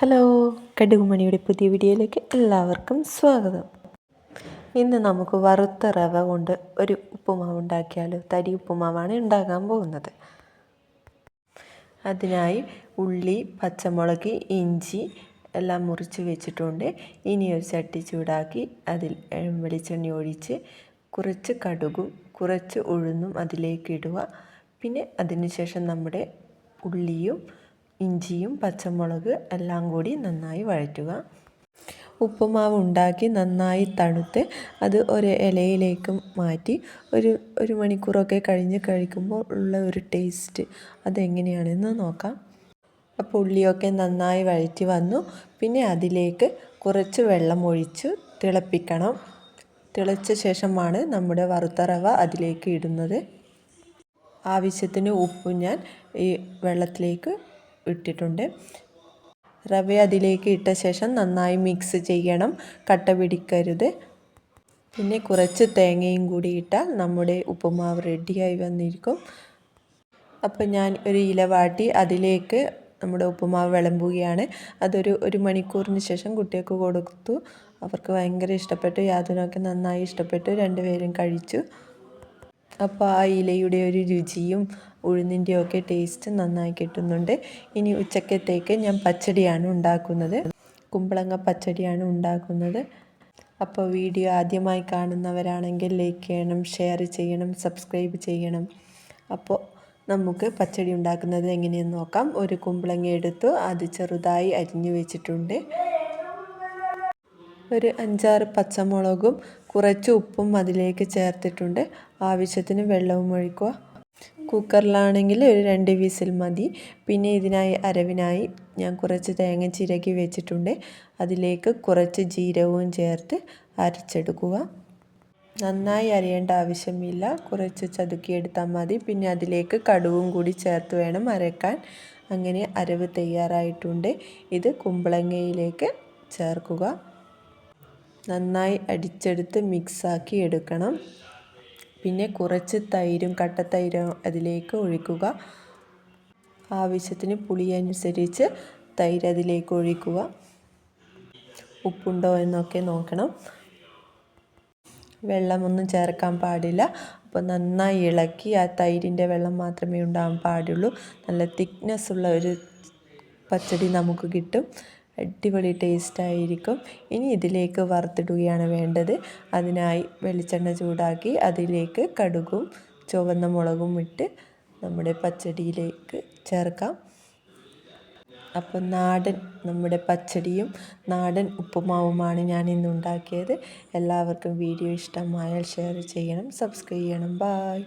Hello കടുകുമണിയുടെ പുതിയ വീഡിയോയിലേക്ക് എല്ലാവർക്കും സ്വാഗതം. ഇന്ന് നമുക്ക് വറുത്ത റവ കൊണ്ട് ഒരു ഉപ്പുമാവ് ഉണ്ടാക്കിയാലോ? തരി ഉപ്പുമാവാണ് ഉണ്ടാക്കാൻ പോകുന്നത്. അതിനായി ഉള്ളി പച്ചമുളക് ഇഞ്ചി എല്ലാം മുറിച്ച് വെച്ചിട്ടുണ്ട്. ഇനി ഒരു ചട്ടി ചൂടാക്കി അതിൽ വെളിച്ചെണ്ണ ഒഴിച്ച് കുറച്ച് കടുകും കുറച്ച് ഉഴുന്നും അതിലേക്ക് ഇടുക. പിന്നെ അതിനുശേഷം നമ്മുടെ ഉള്ളിയും ഇഞ്ചിയും പച്ചമുളക് എല്ലാം കൂടി നന്നായി വഴറ്റുക. ഉപ്പുമാവ് ഉണ്ടാക്കി നന്നായി തണുത്ത് അത് ഒരു ഇലയിലേക്ക് മാറ്റി ഒരു ഒരു മണിക്കൂറൊക്കെ കഴിഞ്ഞ് കഴിക്കുമ്പോൾ ഉള്ള ഒരു ടേസ്റ്റ് അതെങ്ങനെയാണെന്ന് നോക്കാം. അപ്പോൾ ഉള്ളിയൊക്കെ നന്നായി വഴറ്റി വന്നു. പിന്നെ അതിലേക്ക് കുറച്ച് വെള്ളം ഒഴിച്ച് തിളപ്പിക്കണം. തിളച്ച ശേഷമാണ് നമ്മുടെ വറുത്ത റവ അതിലേക്ക് ഇടുന്നത്. ആവശ്യത്തിന് ഉപ്പ് ഞാൻ ഈ വെള്ളത്തിലേക്ക് ഇട്ടിട്ടുണ്ട്. റവ അതിലേക്ക് ഇട്ട ശേഷം നന്നായി മിക്സ് ചെയ്യണം. കട്ട പിടിക്കരുത്. പിന്നെ കുറച്ച് തേങ്ങയും കൂടി ഇട്ടാൽ നമ്മുടെ ഉപ്പുമാവ് റെഡിയായി വന്നിരിക്കും. അപ്പോൾ ഞാൻ ഒരു ഇല വാട്ടി അതിലേക്ക് നമ്മുടെ ഉപ്പുമാവ് വിളമ്പുകയാണ്. അതൊരു ഒരു മണിക്കൂറിന് ശേഷം കുട്ടികൾക്ക് കൊടുത്തു. അവർക്ക് ഭയങ്കര ഇഷ്ടപ്പെട്ടു. യാതൊനൊക്കെ നന്നായി ഇഷ്ടപ്പെട്ടു. രണ്ടുപേരും കഴിച്ചു. അപ്പോൾ ആ ഇലയുടെ ഒരു രുചിയും ഉഴുന്നിന്റെയൊക്കെ ടേസ്റ്റ് നന്നായി കിട്ടുന്നുണ്ട്. ഇനി ഉച്ചക്കത്തേക്ക് ഞാൻ പച്ചടിയാണ് ഉണ്ടാക്കുന്നത്. കുമ്പളങ്ങ പച്ചടിയാണ് ഉണ്ടാക്കുന്നത്. അപ്പോൾ വീഡിയോ ആദ്യമായി കാണുന്നവരാണെങ്കിൽ ലൈക്ക് ചെയ്യണം ഷെയർ ചെയ്യണം സബ്സ്ക്രൈബ് ചെയ്യണം. അപ്പോൾ നമുക്ക് പച്ചടി ഉണ്ടാക്കുന്നത് എങ്ങനെയെന്ന് നോക്കാം. ഒരു കുമ്പളങ്ങ എടുത്തു അത് ചെറുതായി അരിഞ്ഞു വെച്ചിട്ടുണ്ട്. ഒരു അഞ്ചാറ് പച്ചമുളകും കുറച്ച് ഉപ്പും അതിലേക്ക് ചേർത്തിട്ടുണ്ട്. ആവശ്യത്തിന് വെള്ളവും ഒഴിക്കുക. കുക്കറിലാണെങ്കിൽ ഒരു രണ്ട് വിസിൽ മതി. പിന്നെ ഇതിനായി അരവിനായി ഞാൻ കുറച്ച് തേങ്ങ ചിരകി വെച്ചിട്ടുണ്ട്. അതിലേക്ക് കുറച്ച് ജീരകവും ചേർത്ത് അരച്ചെടുക്കുക. നന്നായി അരയേണ്ട ആവശ്യമില്ല. കുറച്ച് ചതുക്കിയെടുത്താൽ മതി. പിന്നെ അതിലേക്ക് കടുവും കൂടി ചേർത്ത് വേണം അരക്കാൻ. അങ്ങനെ അരവ് തയ്യാറായിട്ടുണ്ട്. ഇത് കുമ്പളങ്ങയിലേക്ക് ചേർക്കുക. നന്നായി അടിച്ചെടുത്ത് മിക്സാക്കി എടുക്കണം. പിന്നെ കുറച്ച് തൈരും കട്ടത്തൈരും അതിലേക്ക് ഒഴിക്കുക. ആവശ്യത്തിന് പുളി അനുസരിച്ച് തൈര് അതിലേക്ക് ഒഴിക്കുക. ഉപ്പുണ്ടോ എന്നൊക്കെ നോക്കണം. വെള്ളമൊന്നും ചേർക്കാൻ പാടില്ല. അപ്പോൾ നന്നായി ഇളക്കി ആ തൈരിന്റെ വെള്ളം മാത്രമേ ഉണ്ടാകാൻ പാടുള്ളൂ. നല്ല തിക്നെസ് ഉള്ള ഒരു പച്ചടി നമുക്ക് കിട്ടും. അടിപൊളി ടേസ്റ്റ് ആയിരിക്കും. ഇനി ഇതിലേക്ക് വറുത്തിടുകയാണ് വേണ്ടത്. അതിനായി വെളിച്ചെണ്ണ ചൂടാക്കി അതിലേക്ക് കടുകും ചുവന്ന മുളകും ഇട്ട് നമ്മുടെ പച്ചടിയിലേക്ക് ചേർക്കാം. അപ്പോൾ നാടൻ നമ്മുടെ പച്ചടിയും നാടൻ ഉപ്പുമാവുമാണ് ഞാൻ ഇന്ന് ഉണ്ടാക്കിയത്. എല്ലാവർക്കും വീഡിയോ ഇഷ്ടമായാൽ ഷെയർ ചെയ്യണം സബ്സ്ക്രൈബ് ചെയ്യണം. ബായ്